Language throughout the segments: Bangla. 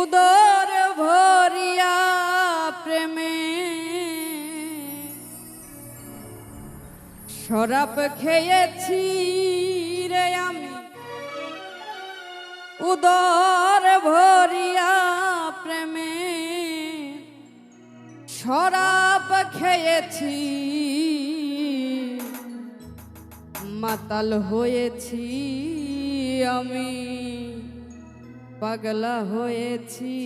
উদর ভরিয়া প্রেমে। শরাব খেয়েছি রে আমি। উদর ভরিয়া প্রেমে। শরাব খেয়েছি। মাতাল হয়েছি আমি। পাগলা হয়েছি।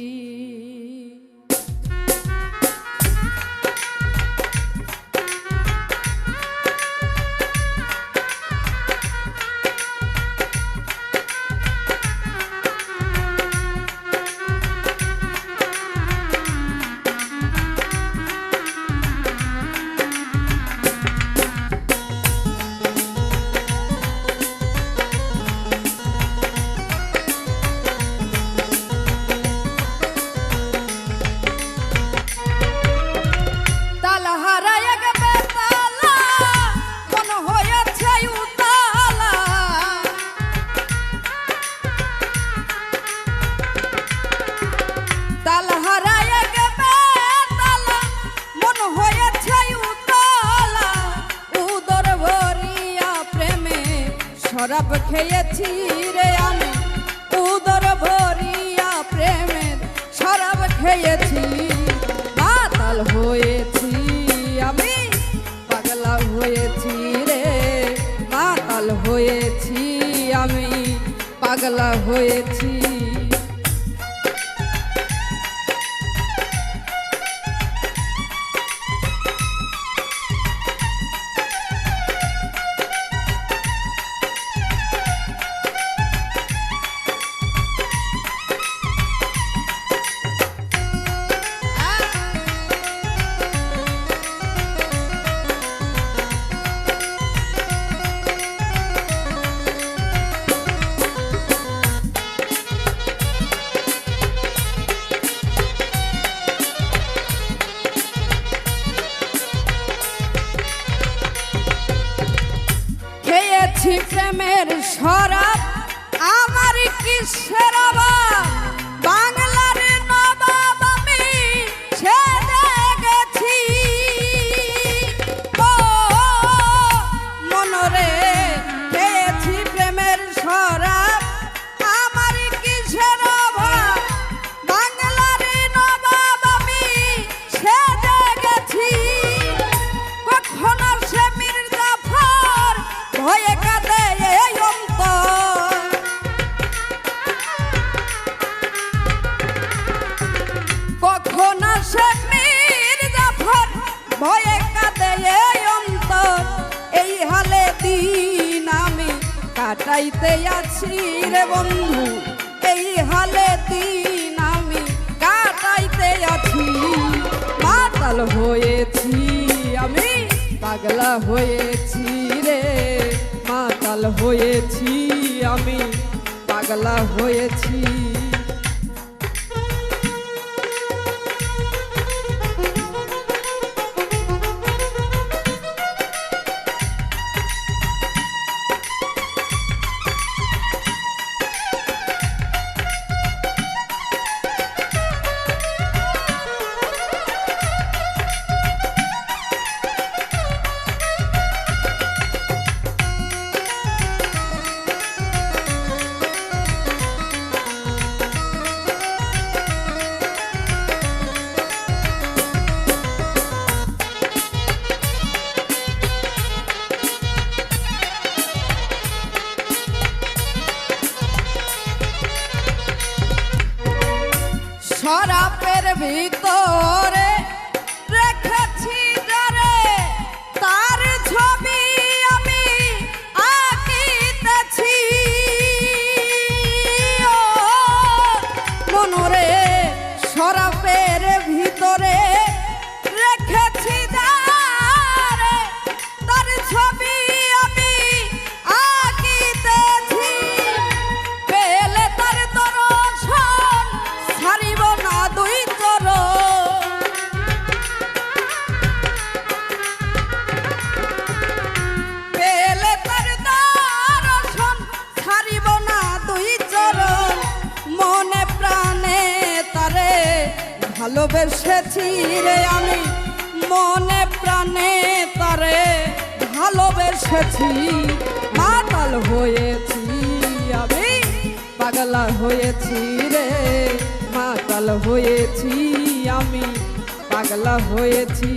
শরাব খেয়েছি রে আমি। উদর ভরিয়া প্রেমের শরাব খেয়েছি। পাতাল হয়েছি আমি, পাগলা হয়েছি রে। পাতাল হয়েছি আমি, পাগলা হয়েছি শরাব আমার কিসের অভাব ভয়ে কাঁদে এই অন্তর। এই হালে দিন আমি কাটাইতে আছি রে বন্ধু। এই হালে দিন আমি কাটাইতে আছি। মাতাল হয়েছি আমি, পাগলা হয়েছি রে। মাতাল হয়েছি আমি, পাগলা হয়েছি। heavy ভালোবেসেছি রে আমি, মনে প্রাণে তারে ভালোবেসেছি। পাগল হয়েছি আমি, পাগলা হয়েছি রে মাতাল হয়েছি আমি, পাগলা হয়েছি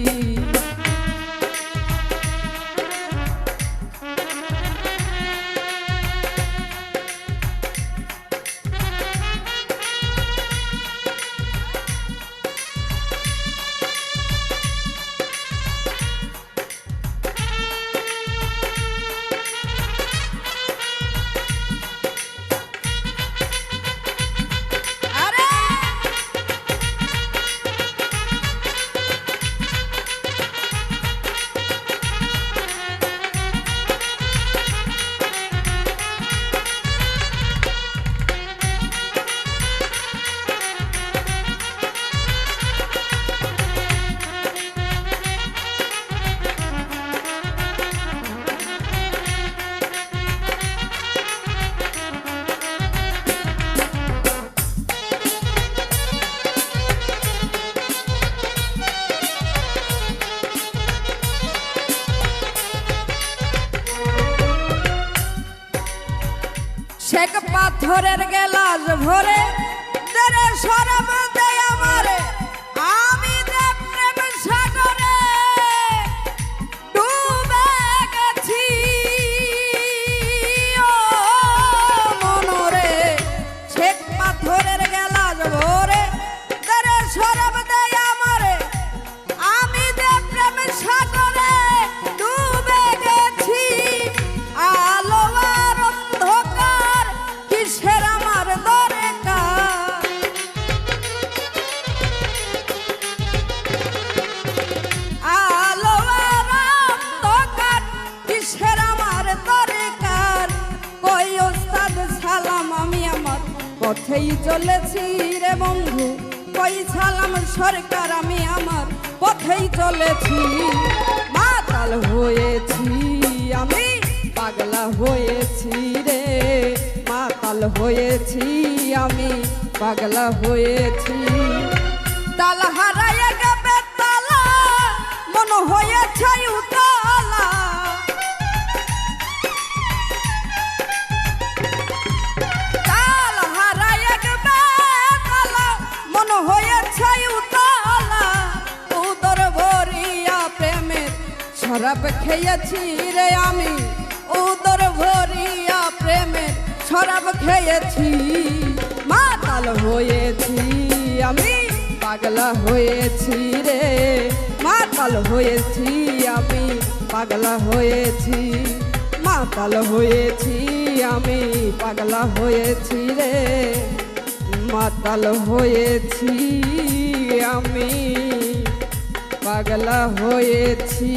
শেখ পাথরের গেলাস ভরে সরব পথেই চলেছি রে বন্ধু। কই সালাম সরকার, আমি আমার পথেই চলেছি। মাতাল হয়েছি, আমি পাগলা হয়েছি রে। মাতাল হয়েছি, আমি পাগলা হয়েছি। তাল হারাইয়া গেবে তালা, মন হয়েছে উতালা। খেয়েছি রে আমি উদর ভরিয়া প্রেমের শরাব খেয়েছি, মাতাল হয়েছি। আমি পাগলা হয়েছি রে, মাতাল হয়েছি। আমি পাগলা হয়েছি, মাতাল হয়েছি। আমি পাগলা হয়েছি রে, মাতাল হয়েছি। আমি পাগলা হয়েছি।